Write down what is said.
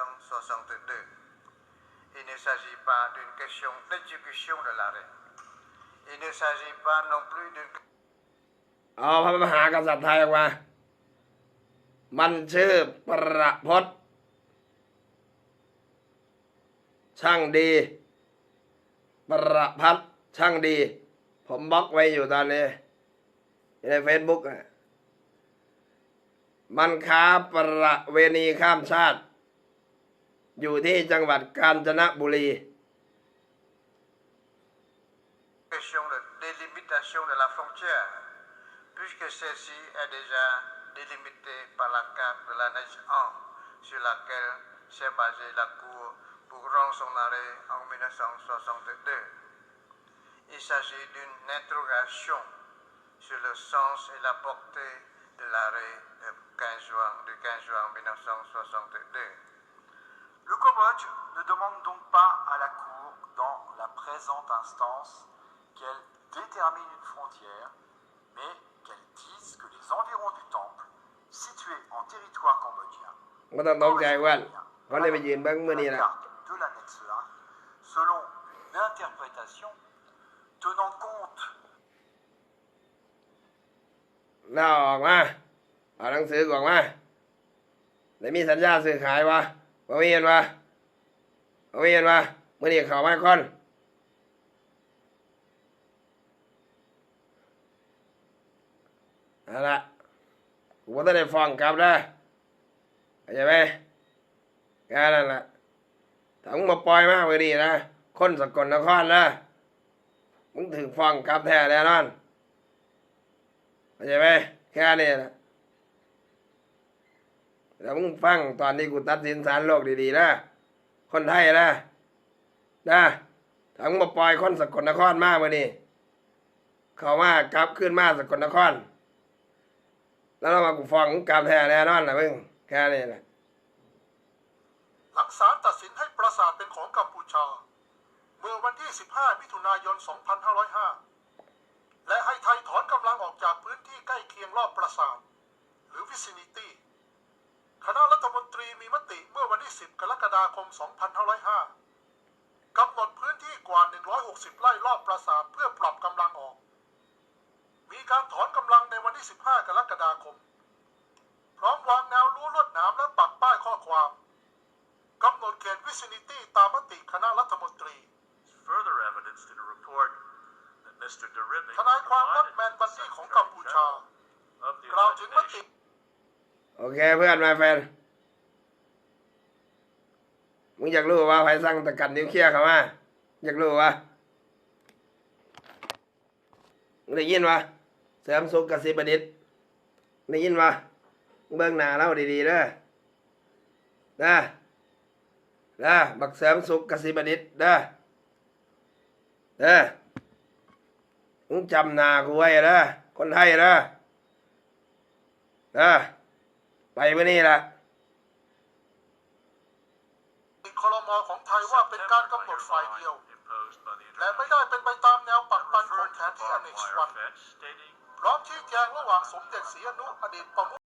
1962. Il ne s'agit pas d'une question d'exécution de l'arrêt. Il ne s'agit pas non plus d'une... เอาพระมหากษัตริย์ไทยออกมา มันชื่อประพจน์ช่างดี ประพัดช่างดี ผมบล็อกไว้อยู่ตอนนี้ ในเฟซบุ๊กมันค้าประเวณีข้ามชาติ อยู่ที่จังหวัดกาญจนบุรี question de délimitation de la frontière, puisque celle-ci est déjà délimitée par la carte de la neige 1 sur laquelle s'est basée la Cour pour rendre son arrêt en 1962. Il s'agit d'une interrogation sur le sens et la portée de l'arrêt du 15 juin, du 15 juin 1962. Le Cambodge ne demande donc pas à la Cour, dans la présente instance, qu'elle détermine une frontière, mais qu'elle dise que les environs du temple, situés en territoire cambodgien, ก็ต้องตกใจเว่าเขาเลยไปยืนเบิ้งมือนี่ la แหละ carte de l'annexe 1, selon une interprétation tenant compte แล้วออกมา เอาหนังสือออกมาได้มีสัญญาซื้อขายวะบ่มีเห็นวะ บ่มีเห็นวะมื่อนี้เข้ามาก่อนเอาละกูบ่ต้องได้ฟ้องกลับนะเข้าใจไหมแค่นั้นแหละถ้ามึงมาปล่อยมาเมื่อนี้นะคนสกลนครนะมึงถึงฟ้องกลับแท้แน่นอนเข้าใจไหมแค่นี้นะแล้วมึงฟังตอนที่กูตัดสินศาลโลกดีๆนะ คนไทยนะนะถ้ามึงมาปล่อยคนสกลนครมาเมื่อนี้เขามากลับขึ้นมาสกลนคร แล้วเรามากูฟ้องกลับแท้แน่นอนนะมึงแค่นี้นะหลังศาลตัดสินให้ปราสาทเป็นของกัมพูชา เมื่อวันที่ 15 มิถุนายน 2505 และให้ไทยถอนกำลังออกจากพื้นที่ใกล้เคียงรอบปราสาท หรือ vicinity คณะรัฐมนตรีมีมติเมื่อวันที่ 10 กรก ฎาคม 2505 กำหนดพื้นที่กว่า 160 ไร่รอบปราสาทเพื่อปรับกำลังออก มีการถอนกำลังในวันที่ 15 กรกฎาคม พร้อมวางแนวรั้วลวดหนามและปักป้ายข้อความกำหนดเขตวิสินิตี้ตามมติคณะรัฐมนตรี further evidence to the report that Mr. Derivic ทนายความนัดแมนบันดี้ของกัมพูชา of the กล่าวถึงม United ติ Nations โอเคเพื่อนมาแฟน มึงอยากรู้ว่าใครสั่งตะกันนิ้วเคลียร์เขามาอยากรู้วะมึงได้ยินวะเสริมสุขกสิบดิษได้ยินวะมึงเบิ่งหน้าเราดีๆเด้อเด้อเด้อบักเสริมสุขกสิบดิษฐ์เด้อเด้อมึงจำหน้ากูไว้เด้อคนไทยเด้อเด้อไปเมื่อนี้ละ คอรมอของไทยว่าเป็นการกำหนดฝ่ายเดียว imposed by the และไม่ได้เป็นไปตามแนวปักปันของ referred แผ to นที่ barbed อเนก wire วัน fence stating พร้อมชี้แจงระหว่างสมเด็จศรีอนุอดีตประมุข